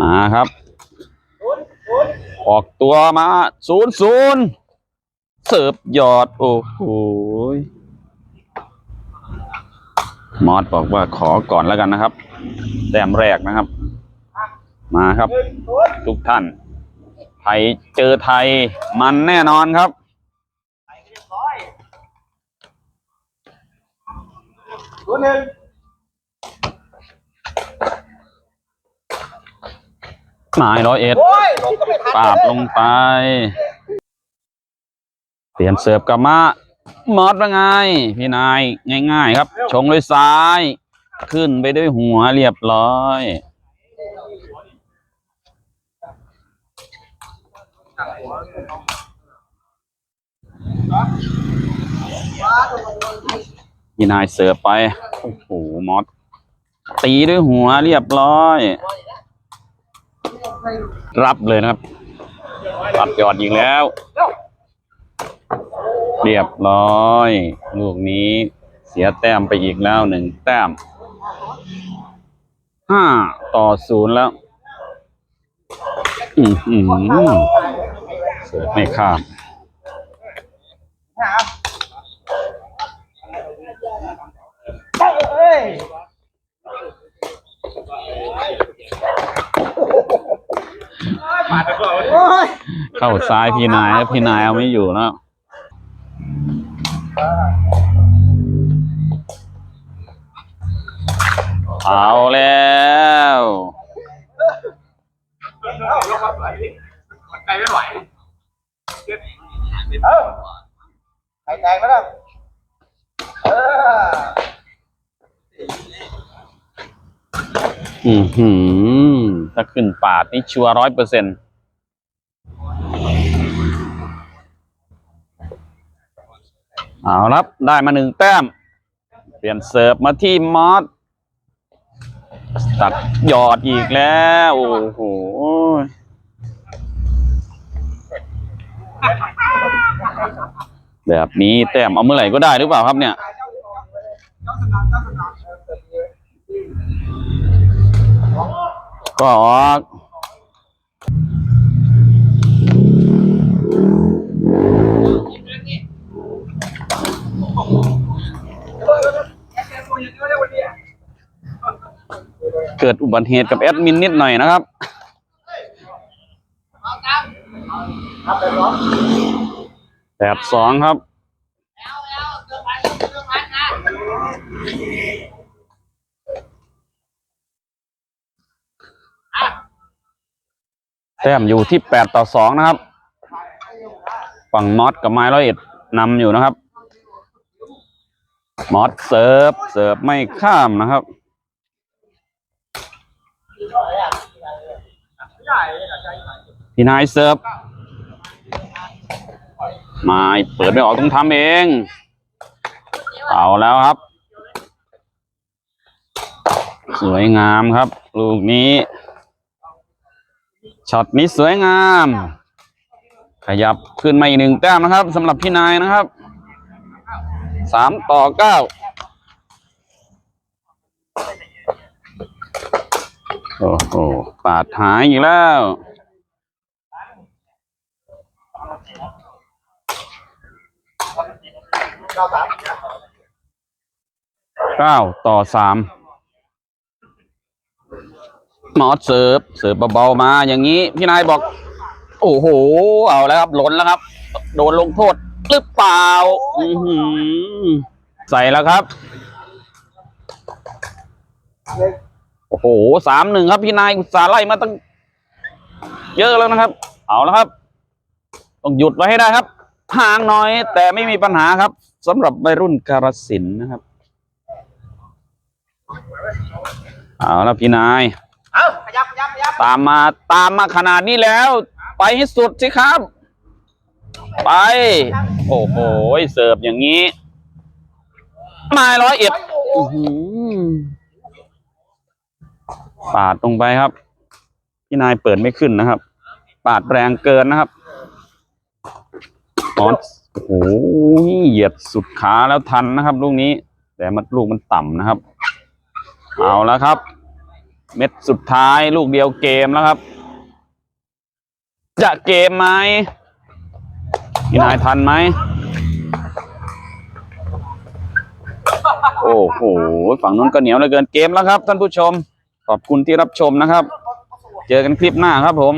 มาครับ ออกตัวมาศูนย์ศูนย์เสิร์ฟยอด โอ้โหมอสบอกว่าขอก่อนแล้วกันนะครับ แต้มแรกนะครับ มาครับ ทุกท่าน ไทยเจอไทยมันแน่นอนครับตัวหนึ่ง หมายร้อยเอ็ดโอ้ยลงก็ไม่ทันปาบลงไปเปลี่ยนเสิร์ฟกลับมามอดว่าไง พี่นายง่าย ๆ ครับ ชงด้วยซ้าย ขึ้นไปด้วยหัวเรียบร้อยพี่นายเสิร์ฟไป โอ้โหมอสตีด้วยหัวเรียบร้อย รับเลยนะครับรับยอดยิงแล้ว เรียบร้อย ลูกนี้เสียแต้มไปอีกแล้วหนึ่งแต้มห้าต่อศูนย์แล้ว อืมอืมเสิร์ฟไม่ข้าม เอ้ย เข้าซ้ายพี่นายพี่นายเอาไม่อยู่แล้วเอาแล้วใจไม่ไหวเออใครแตกแล้วล่ะเออ อือหือ ถ้าขึ้นปาดนี่ชัวร้อยเปอร์เซ็นต์เอาครับ ได้มาหนึ่งแต้ม เปลี่ยนเสิร์ฟมาที่มอสตัดหยอดอีกแล้ว โอ้โหแบบนี้แต้มเอาเมื่อไหร่ก็ได้หรือเปล่าครับเนี่ย ก็ออกเกิดอุบัติเหตุกับแอดมินนิดหน่อยนะครับแปดสองครับ ต้มอยู่ที่แปดต่อสองนะครับ ฝั่งมอสกับไม้ร้อยเอ็ดนำอยู่นะครับ มอสเสิร์ฟเสิร์ฟไม่ข้ามนะครับพี่นายเสิร์ฟไมาเปิดไม่ออกต้องทำเอง เอาแล้วครับ สวยงามครับ ลูกนี้ ช็อตนี้สวยงาม ขยับขึ้นมาอีกหนึ่งแต้มนะครับสำหรับพี่นายนะครับสามต่อเก้าโอ้โหปาดหายอีกแล้ว เก้าต่อสาม มอสเสิร์ฟเสิร์ฟเบาๆมาอย่างนี้พี่นายบอก โอ้โห เอาแล้วครับหล่นแล้วครับ โดนลงโทษหรือเปล่าอือหือใส่แล้วครับ โอ้โหสามหนึ่งครับพี่นายอุตส่าห์ไล่มาตั้ง เยอะแล้วนะครับ เอาแล้วครับ ต้องหยุดไว้ให้ได้ครับห่างน่อยแต่ไม่มีปัญหาครับสำหรับวัยรุ่นกาลสินนะครับ เอาแล้วพี่นาย ตามมาตามมาขนาดนี้แล้ว ไปให้สุดสิครับ ไป โอ้โหเสิร์ฟอย่างนี้ มาร้อยเอ็ดปาดตรงไปครับ พี่นายเปิดไม่ขึ้นนะครับ ปาดแรงเกินนะครับออนโอ้โหเหยียดสุดขาแล้วทันนะครับ ลูกนี้ แต่มันลูกมันต่ำนะครับ เอาแล้วครับ เม็ดสุดท้ายลูกเดียวเกมแล้วครับ จะเกมไหมพี่นายทันไหม โอ้โห ฝั่งนู้นก็เหนียวเหลือเกินเกมแล้วครับท่านผู้ชม ขอบคุณที่รับชมนะครับ เจอกันคลิปหน้าครับผม